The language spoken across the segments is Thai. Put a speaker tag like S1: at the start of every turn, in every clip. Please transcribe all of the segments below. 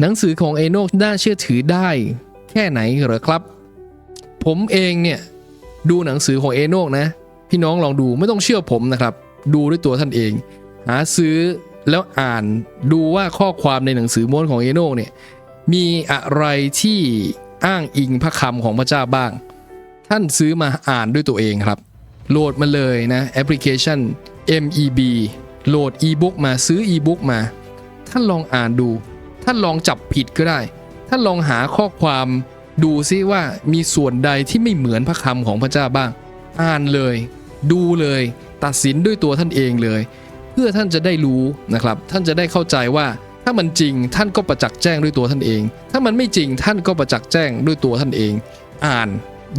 S1: หนังสือของเอโนกน่าเชื่อถือได้แค่ไหนเหรอครับ ผมเองเนี่ย ดูหนังสือของเอโนกนะ พี่น้องลองดูไม่ต้องเชื่อผมนะครับ ดูด้วยตัวท่านเอง หาซื้อแล้วอ่านดูว่าข้อความในหนังสือม้วนของเอโนกเนี่ยมีอะไรที่อ้างอิงพระคำของพระเจ้าบ้าง ท่านซื้อมาอ่านด้วยตัวเองครับ โหลดมาเลยนะแอปพลิเคชัน MEB โหลดอีบุ๊กมาซื้ออีบุ๊กมา ท่านลองอ่านดู ท่านลองจับผิดก็ได้ ท่านลองหาข้อความดูซิว่ามีส่วนใดที่ไม่เหมือนพระคำของพระเจ้าบ้าง อ่านเลย ดูเลย ตัดสินด้วยตัวท่านเองเลย เพื่อท่านจะได้รู้นะครับ ท่านจะได้เข้าใจว่าถ้ามันจริงท่านก็ประจักษ์แจ้งด้วยตัวท่านเอง ถ้ามันไม่จริงท่านก็ประจักษ์แจ้งด้วยตัวท่านเอง อ่าน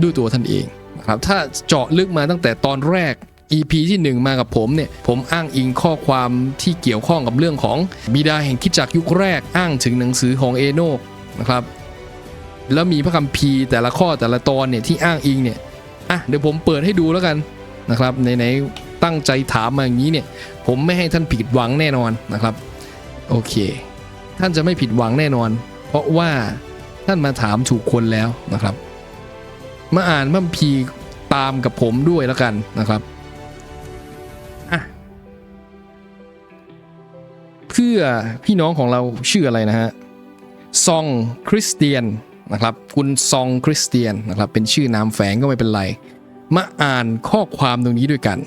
S1: ด้วยตัวท่านเองนะครับถ้าเจาะลึกมาตั้งแต่ตอนแรก EP ที่ 1 มากับผมเนี่ย ผมอ้างอิงข้อความที่เกี่ยวข้องกับเรื่องของบิดาแห่งคิดจักยุคแรกอ้างถึงหนังสือของเอโนกนะครับ แล้วมีพระคัมภีร์แต่ละข้อแต่ละตอนเนี่ยที่อ้างอิงเนี่ยอะเดี๋ยวผมเปิดให้ดูแล้วกันนะครับไหนๆตั้งใจถามมาอย่างนี้เนี่ย ผมไม่ให้ท่านผิดหวังแน่นอนนะครับ โอเค ท่านจะไม่ผิดหวังแน่นอน เพราะว่าท่านมาถามถูกคนแล้วนะครับ มาอ่านพระคัมภีร์ตามกับผมด้วยแล้วกันนะครับ เพื่อพี่น้องของเราชื่ออะไรนะฮะซองคริสเตียนนะครับคุณซองคริสเตียนนะครับเป็นชื่อนามแฝงก็ไม่เป็นไร มาอ่านข้อความตรงนี้ด้วยกัน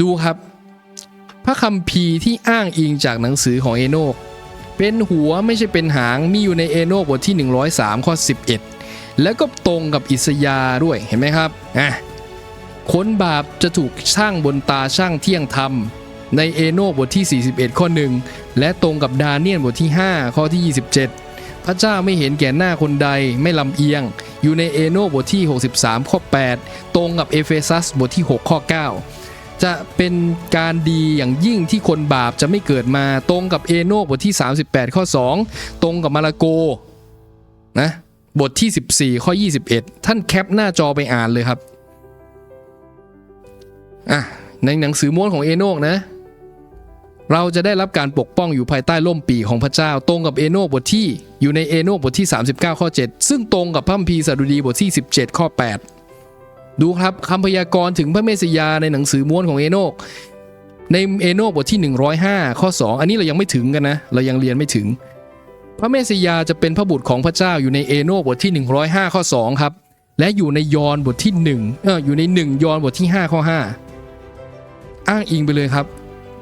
S1: ดูครับ พระคัมภีร์ที่อ้างอิงจากหนังสือของเอโนกเป็นหัวไม่ใช่เป็นหางมีอยู่ในเอโนกบทที่ 103ข้อ11 แล้วก็ตรงกับอิสยาด้วยเห็นไหมครับอะคนบาปจะถูกช่างบนตาช่างเที่ยงธรรม ในเอโนบทที่ 41 ข้อ1และตรงกับดาเนียลบทที่ 5 ข้อที่ 27 พระเจ้าไม่เห็นแก่หน้าคนใดไม่ลำเอียง อยู่ในเอโนบทที่ 63 ข้อ 8 ตรงกับเอเฟซัสบทที่ 6 ข้อ 9 จะเป็นการดีอย่างยิ่งที่คนบาปจะไม่เกิดมาตรงกับเอโนบทที่ 38 ข้อ 2 ตรงกับมาระโกนะบทที่ 14 ข้อ 21 ท่านแคปหน้าจอไปอ่านเลยครับอะในหนังสือม้วนของเอโนกนะ เราจะได้รับการปกป้องอยู่ภายใต้ร่มปีของพระเจ้า ตรงกับเอโนบทที่อยู่ในเอโนบทที่ 39 ข้อ 7 ซึ่งตรงกับพระคัมภีร์สดุดีบทที่ 17 ข้อ 8 ดูครับคำพยากรณ์ถึงพระเมสยาในหนังสือม้วนของเอโนกในเอโนบทที่ 105 ข้อ 2 อันนี้เรายังไม่ถึงกันนะ เรายังเรียนไม่ถึง พระเมสยาจะเป็นพระบุตรของพระเจ้าอยู่ในเอโนบทที่ 105 ข้อ 2 ครับ และอยู่ในยอห์นบทที่1เอออยู่ใน 1 ยอห์นบทที่ 5 ข้อ 5 อ้างอิงไปเลยครับ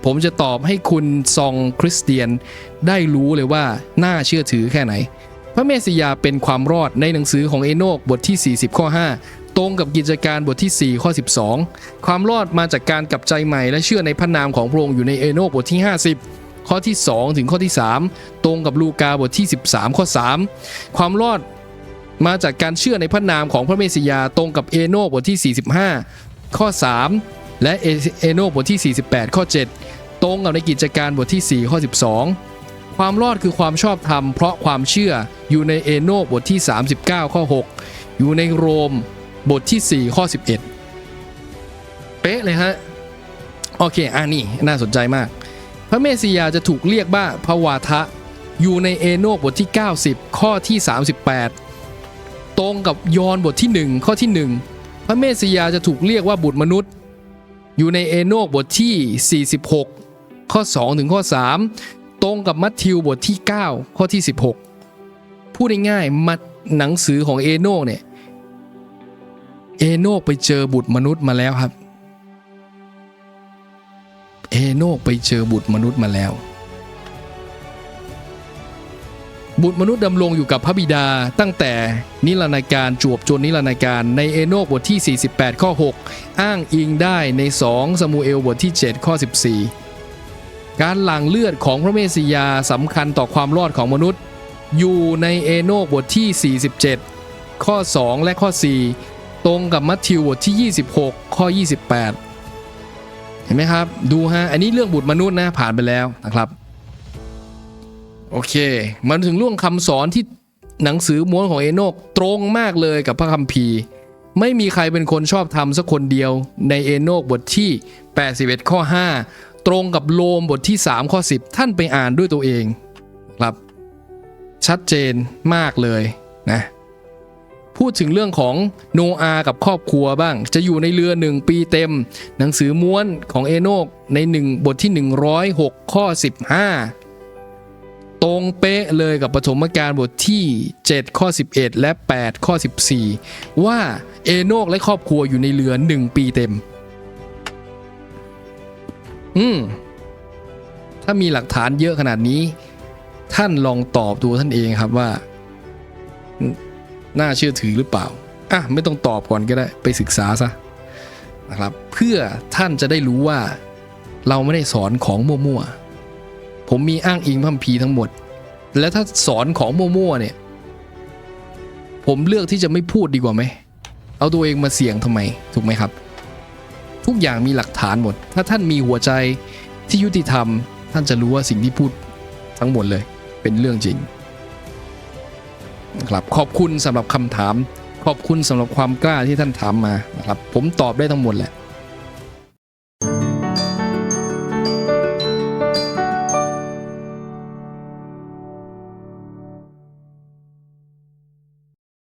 S1: ผมจะตอบให้คุณซองคริสเตียนได้รู้เลยว่าน่าเชื่อถือแค่ไหน พระเมสสิยาเป็นความรอดในหนังสือของเอโนกบทที่ 40 ข้อ 5 ตรงกับกิจการบทที่ 4 ข้อ 12 ความรอดมาจากการกลับใจใหม่และเชื่อในพระนามของพระองค์อยู่ในเอโนกบทที่ 50ข้อที่ 2 ถึงข้อที่ 3 ตรงกับลูกาบทที่ 13 ข้อ 3 ความรอดมาจากการเชื่อในพระนามของพระเมสสิยาตรงกับเอโนกบทที่ 45 ข้อ 3 และเอโนบทที่ 48 ข้อ 7 ตรงกับในกิจการบทที่ 4 ข้อ 12 ความรอดคือความชอบธรรมเพราะความเชื่ออยู่ในเอโนบทที่ 39 ข้อ 6 อยู่ในโรมบทที่ 4 ข้อ 11 เป๊ะเลยฮะ โอเคอ่านี่น่าสนใจมาก พระเมสสิยาจะถูกเรียกว่าพระวาทะ อยู่ในเอโนบทที่ 90 ข้อที่ 38 ตรงกับยอห์นบทที่ 1 ข้อที่ 1 พระเมสสิยาจะถูกเรียกว่าบุตรมนุษย์ อยู่ในเอโนกบทที่ 46 ข้อ 2 ถึงข้อ 3 ตรงกับมัทธิวบทที่ 9 ข้อที่ 16 พูดง่ายๆมาหนังสือของเอโนกเนี่ย เอโนกไปเจอบุตรมนุษย์มาแล้วครับ เอโนกไปเจอบุตรมนุษย์มาแล้ว บุตรมนุษย์ดำรงอยู่กับพระบิดา ตั้งแต่นิรนามการจวบจนนิรนามการในเอโนกบทที่ 48 ข้อ 6 อ้างอิงได้ใน 2 สมูเอลบทที่ 7 ข้อ 14 การหลั่งเลือดของพระเมสสิยาสำคัญต่อความรอดของมนุษย์ อยู่ในเอโนกบทที่ 47 ข้อ 2 และข้อ 4 ตรงกับมัทธิวบทที่ 26 ข้อ 28 เห็นไหมครับ ดูฮะ อันนี้เรื่องบุตรมนุษย์นะผ่านไปแล้วนะครับ โอเค มันถึงเรื่องคำสอนที่หนังสือม้วนของเอโนกตรงมากเลยกับพระคัมภีร์ ไม่มีใครเป็นคนชอบทำสักคนเดียวในเอโนกบทที่ 81 ข้อ 5 ตรงกับโลมบทที่ 3 ข้อ 10 ท่านไปอ่านด้วยตัวเองครับชัดเจนมากเลยนะพูดถึงเรื่องของโนอากับครอบครัวบ้าง จะอยู่ในเรือ 1 ปีเต็ม หนังสือม้วนของเอโนกใน 1 บทที่ 106 ข้อ 15 ตรงเป๊ะเลยกับปฐมกาลบทที่ 7 ข้อ 11 และ 8 ข้อ 14 ว่าเอโนกและครอบครัวอยู่ในเรือ 1 ปีเต็ม อืม ถ้ามีหลักฐานเยอะขนาดนี้ ท่านลองตอบตัวท่านเองครับว่า น่าเชื่อถือหรือเปล่า อะ ไม่ต้องตอบก่อนก็ได้ไปศึกษาซะนะครับ เพื่อท่านจะได้รู้ว่า เราไม่ได้สอนของมั่วๆ ผมมีอ้างอิงพัมภีทั้งหมด และถ้าสอนของมั่วๆเนี่ย ผมเลือกที่จะไม่พูดดีกว่าไหม เอาตัวเองมาเสี่ยงทำไม ถูกไหมครับ ทุกอย่างมีหลักฐานหมด ถ้าท่านมีหัวใจที่ยุติธรรม ท่านจะรู้ว่าสิ่งที่พูดทั้งหมดเลย เป็นเรื่องจริงนะครับขอบคุณสำหรับคำถาม ขอบคุณสำหรับความกล้าที่ท่านถามมานะครับ ผมตอบได้ทั้งหมดแหละ